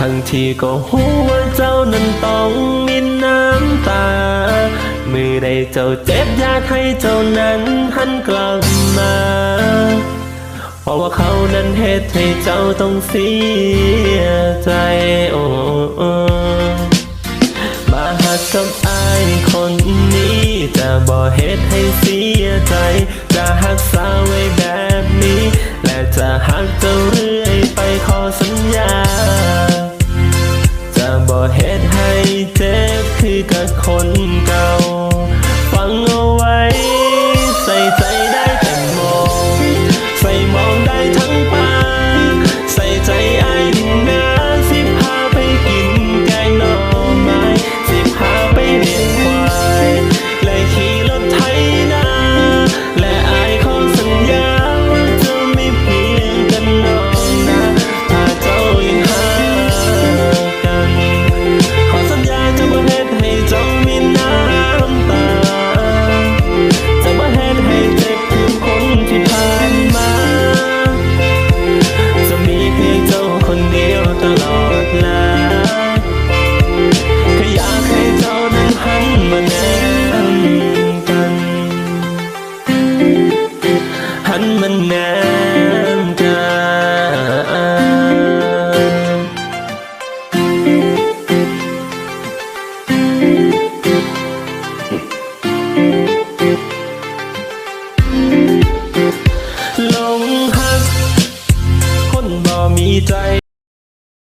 ทั้งที่ก็หัวาเจ้านั้นต้องมีน้ำตา มือใดเจ้าเจ็บอยากให้เจ้านั้นหันกลับมา เพราะว่าเขานั้นเหตุให้เจ้าต้องเสียใจโอ้โอ้มาหักกับอายคนนี้จะบ่เหตุให้เสียใจ จะหักษาไว้แบบนี้ และจะหัก กับคน หันมาแนมกันหลงหัก คนบ่มีใจ